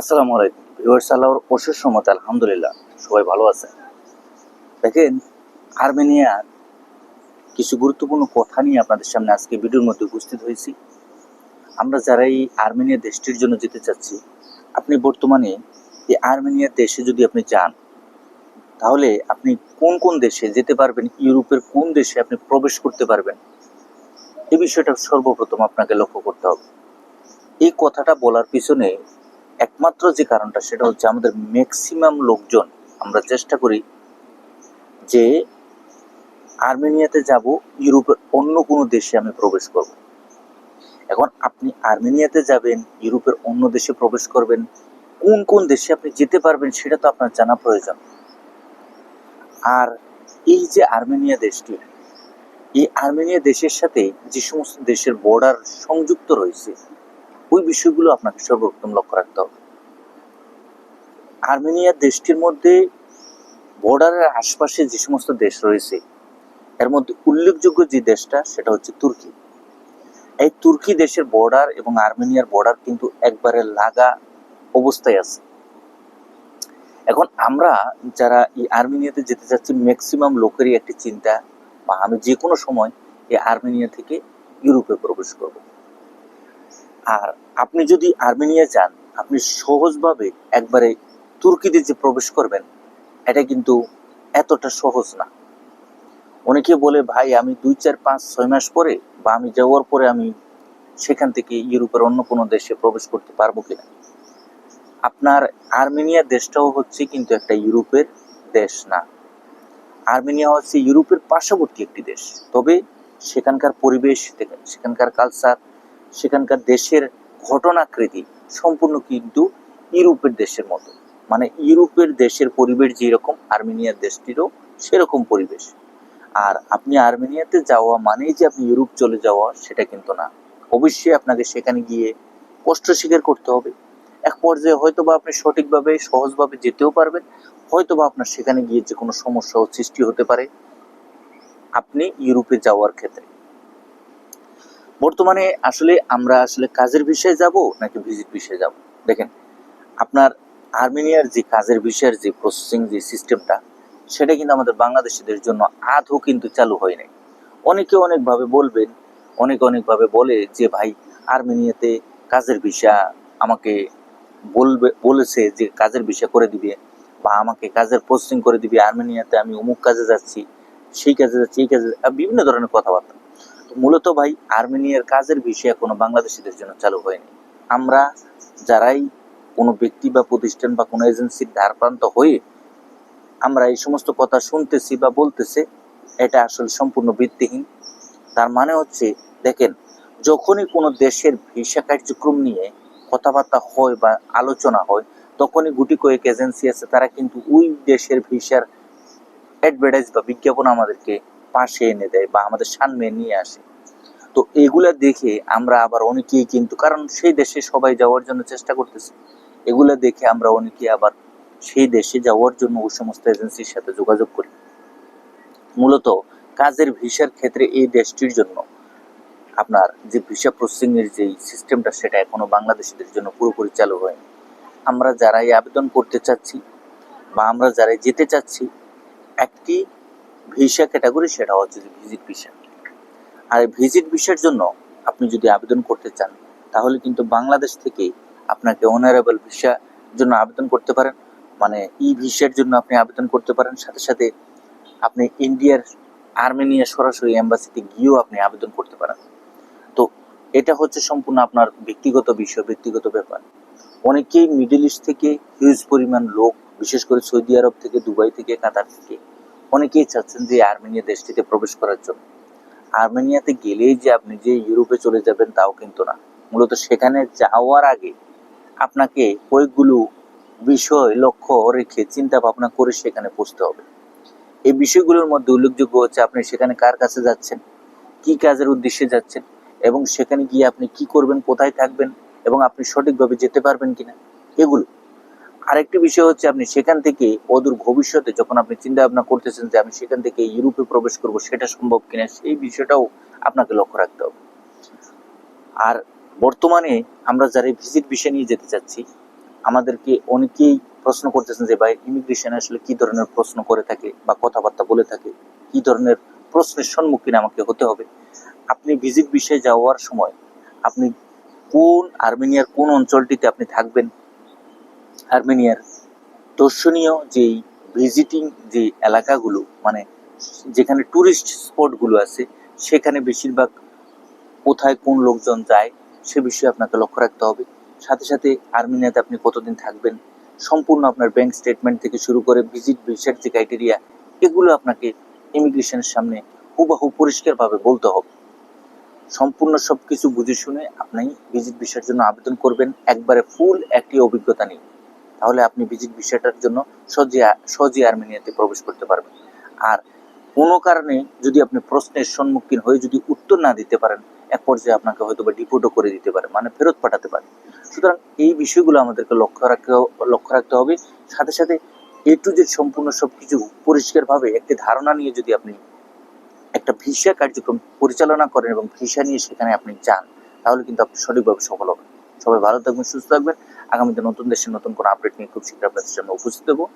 আসসালামু আলাইকুম। ভিউয়ার্স, আল্লাহর অশেষ সমত আলহামদুলিল্লাহ। সবাই ভালো আছে দেখেন আর্মেনিয়ার কিছু গুরুত্বপূর্ণ কথা নিয়ে আপনাদের সামনে আজকে ভিডিওর মধ্যে উপস্থিত হয়েছি। আমরা যারা এই আর্মেনিয়া দেশটির জন্য যেতে চাচ্ছি, আপনি বর্তমানে এই আর্মেনিয়া দেশে যদি আপনি যান, তাহলে আপনি কোন কোন দেশে যেতে পারবেন, ইউরোপের কোন দেশে আপনি প্রবেশ করতে পারবেন এই বিষয়টা সর্বপ্রথম আপনাকে লক্ষ্য করতে হবে। এই কথাটা বলার পিছনে একমাত্র যে কারণটা সেটা হচ্ছে আমাদের ম্যাক্সিমাম লোকজন, আমরা চেষ্টা করি যে আর্মেনিয়াতে যাব ইউরোপের অন্য কোনো দেশে আমি প্রবেশ করব। এখন আপনি আর্মেনিয়াতে যাবেন, ইউরোপের অন্য দেশে প্রবেশ করবেন, কোন কোন দেশে আপনি যেতে পারবেন সেটা তো আপনার জানা প্রয়োজন। আর এই যে আর্মেনিয়া দেশটি, এই আর্মেনিয়া দেশের সাথে যে সমস্ত দেশের বর্ডার সংযুক্ত রয়েছে, ওই বিষয়গুলো আপনাকে সর্বপ্রথম লক্ষ্য রাখতে হবে। আর্মেনিয়া দেশটির মধ্যে বর্ডারের আশপাশে যে সমস্ত দেশ রয়েছে, এর মধ্যে উল্লেখযোগ্য যে দেশটা সেটা হচ্ছে তুর্কি। এই তুর্কি দেশের বর্ডার এবং আর্মেনিয়ার বর্ডার কিন্তু একবারে লাগা অবস্থায় আছে। এখন আমরা যারা এই আর্মেনিয়াতে যেতে চাচ্ছি ম্যাক্সিমাম লোকেরই একটি চিন্তা বা আমি যে কোনো সময় এই আর্মেনিয়া থেকে ইউরোপে প্রবেশ করব। আর আপনি যদি আর্মেনিয়া যান, আপনি সহজভাবে একবারে তুর্কিতে যে প্রবেশ করবেন, এটা কিন্তু এতটা সহজ না। অনেকে বলে, ভাই, আমি দুই, চার, পাঁচ, ছয় মাস পরে বা আমি যাওয়ার পরে আমি সেখান থেকে ইউরোপের অন্য কোনো দেশে প্রবেশ করতে পারব কিনা? আপনার আর্মেনিয়া দেশটাও হচ্ছে কিন্তু একটা ইউরোপের দেশ না। আর্মেনিয়া হচ্ছে ইউরোপের পার্শ্ববর্তী একটি দেশ। তবে সেখানকার পরিবেশ সেখানকার কালচার সেখানকার দেশের ঘটনাকৃতি সম্পূর্ণ কিন্তু ইউরোপের দেশের মতো। মানে ইউরোপের দেশের পরিবেশ যেরকম, আর্মেনিয়ার দেশটিরও সেরকম পরিবেশ। আর আপনি আর্মেনিয়াতে যাওয়া মানেই যে আপনি ইউরোপ চলে যাওয়া সেটা কিন্তু না। অবশ্যই আপনাকে সেখানে গিয়ে কষ্ট স্বীকার করতে হবে। এক পর্যায়ে হয়তো বা আপনি সঠিকভাবে, সহজভাবে যেতেও পারবেন হয়তো বা আপনার সেখানে গিয়ে যে কোনো সমস্যাও সৃষ্টি হতে পারে আপনি ইউরোপে যাওয়ার ক্ষেত্রে। বর্তমানে আসলে আমরা আসলে কাজের বিষয়ে যাব নাকি ভিজিট বিষয়ে যাব? দেখেন, আপনার আর্মেনিয়ার যে কাজের বিষয়ের যে প্রসেসিং যে সিস্টেমটা সেটা কিন্তু আমাদের বাংলাদেশিদের জন্য আদৌ কিন্তু চালু হয় নাই। অনেকে অনেকভাবে বলবেন, অনেক অনেকভাবে বলে যে, ভাই, আর্মেনিয়াতে কাজের ভিসা আমাকে বলবে, বলেছে যে কাজের ভিসা করে দিবে বা আমাকে কাজের প্রসেসিং করে দিবে, আর্মেনিয়াতে আমি অমুক কাজে যাচ্ছি, সেই কাজে যাচ্ছি, এই কাজে বিভিন্ন ধরনের কথাবার্তা। তো মূলত ভাই, আর্মেনিয়ার কাজের বিষয় কোনো বাংলাদেশিদের জন্য চালু হয়নি আমরা যারাই কোনো ব্যক্তি বা প্রতিষ্ঠান বা কোনো এজেন্সির ধারপ্রান্ত হয়ে আমরা এই সমস্ত কথা শুনতেছি বা বলতেছে, এটা আসলে সম্পূর্ণ ভিত্তিহীন। তার মানে হচ্ছে, দেখেন, যখনই কোনো দেশের ভিসা কার্যক্রম নিয়ে কথাবার্তা হয় বা আলোচনা হয়, তখনই গুটি কয়েক এজেন্সি আছে, তারা কিন্তু ওই দেশের ভিসার অ্যাডভার্টাইজ বা বিজ্ঞাপন আমাদেরকে পাশে এনে দেয় বা আমাদের সামনে নিয়ে আসে। তো এগুলা দেখে আমরা আবার অনেকেই কিন্তু, কারণ সেই দেশে সবাই যাওয়ার জন্য চেষ্টা করতেছে। এগুলা দেখে আমরা অনেকে আবার সেই দেশে যাওয়ার জন্য ওই সমস্ত এজেন্সির সাথে যোগাযোগ করি। মূলত কাজের ভিসার ক্ষেত্রে এই দেশটির জন্য আপনার যে ভিসা প্রসেসিং এর যে সিস্টেমটা, সেটা এখনও বাংলাদেশিদের জন্য পুরোপুরি চালু হয়নি। আমরা যারাই আবেদন করতে চাচ্ছি বা আমরা যারাই যেতে চাচ্ছি, একটি ভিসা ক্যাটাগরি সেটা হচ্ছে যে ভিজিট ভিসা। আর ভিজিট ভিসার জন্য আপনি যদি আবেদন করতে চান, তাহলে কিন্তু বাংলাদেশ থেকে আপনাকে অনারেবল ভিসা জন্য আবেদন করতে পারেন। মানে ই ভিসার জন্য আপনি আবেদন করতে পারেন। সাথে সাথে আপনি ইন্ডিয়ার আর্মেনিয়া সরাসরি এম্বাসিতে গিয়েও আপনি আবেদন করতে পারেন। তো এটা হচ্ছে সম্পূর্ণ আপনার ব্যক্তিগত বিষয়, ব্যক্তিগত ব্যাপার। অনেকেই মিডল ইস্ট থেকে হিউজ পরিমাণ লোক, বিশেষ করে সৌদি আরব থেকে দুবাই থেকে কাতার থেকে, অনেকেই চাচ্ছেন যে আর্মেনিয়া দেশটিতে প্রবেশ করার জন্য। আর্মেনিয়াতে গেলেই যে আপনি যে ইউরোপে চলে যাবেন, তাও কিন্তু না। মূলত সেখানে যাওয়ার আগে আপনাকে কয়েকগুলো বিষয় লক্ষ্য রেখে চিন্তা ভাবনা করে সেখানে পৌঁছতে হবে। এই বিষয়গুলোর মধ্যে উল্লেখযোগ্য হচ্ছে আপনি সেখানে কার কাছে যাচ্ছেন, কি কাজের উদ্দেশ্যে যাচ্ছেন, এবং সেখানে গিয়ে আপনি কি করবেন, কোথায় থাকবেন, এবং আপনি সঠিকভাবে যেতে পারবেন কিনা, এগুলো। আরেকটি বিষয় হচ্ছে আপনি সেখান থেকে অদূর ভবিষ্যতে যখন আপনি চিন্তা ভাবনা করতেছেন যে আমি সেখান থেকে ইউরোপে প্রবেশ করব, সেটা সম্ভব কিনা, সেই বিষয়টাও আপনাকে লক্ষ্য রাখতে হবে। আর বর্তমানে আমরা যারা ভিজিট বিষয় নিয়ে যেতে চাচ্ছি, আমাদেরকে অনেকেই প্রশ্ন করতেছেন যে, ভাই ইমিগ্রেশন আসলে কি ধরনের প্রশ্ন করে থাকে বা কথাবার্তা বলে থাকে? কি ধরনের প্রশ্নের সম্মুখীন আমাকে হতে হবে? আপনি ভিজিট বিষয়ে যাওয়ার সময় আপনি কোন আর্মেনিয়ার কোন অঞ্চলটিতে আপনি থাকবেন? আর্মেনিয়ার দর্শনীয় যেই ভিজিটিং যে এলাকাগুলো মানে যেখানে টুরিস্ট স্পটগুলো আছে, সেখানে বেশিরভাগ কোথায় কোন লোকজন যায় সে বিষয়ে আপনাকে লক্ষ্য রাখতে হবে। সাথে সাথে আর্মেনিয়াতে আপনি কতদিন থাকবেন, সম্পূর্ণ আপনার ব্যাংক স্টেটমেন্ট থেকে শুরু করে ভিজিট ভিসার যে ক্রাইটেরিয়া এগুলো আপনাকে ইমিগ্রেশনের সামনে হুবাহু পরিষ্কারভাবে বলতে হবে। সম্পূর্ণ সব কিছু বুঝে শুনে আপনি ভিজিট ভিসার জন্য আবেদন করবেন, একবারে ফুল একটি অভিজ্ঞতা নিয়ে। তাহলে আপনি ভিজিট ভিসাটার জন্য সহজে সহজে আর্মেনিয়াতে প্রবেশ করতে পারবেন। আর কোনো কারণে যদি আপনি প্রশ্নের সম্মুখীন হয়ে যদি উত্তর না দিতে পারেন, এক পর্যায়ে আপনাকে হয়তো বা ডিপোর্টও করে দিতে পারে মানে ফেরত পাঠাতে পারে। সুতরাং এই বিষয়গুলো আমাদেরকে লক্ষ্য রাখতে লক্ষ্য রাখতে হবে। সাথে সাথে এ টু জেড সম্পূর্ণ সবকিছু পরিষ্কারভাবে একটি ধারণা নিয়ে যদি আপনি একটা ভিসা কার্যক্রম পরিচালনা করেন এবং ভিসা নিয়ে সেখানে আপনি যান, তাহলে কিন্তু আপনি সঠিকভাবে সফল হবেন। সবাই ভালো থাকবেন, সুস্থ থাকবেন। আগামীতে নতুন দেশের নতুন কোনো আপডেট নিয়ে খুব শীঘ্র আপনাদের সামনে উপস্থিত হাফিজ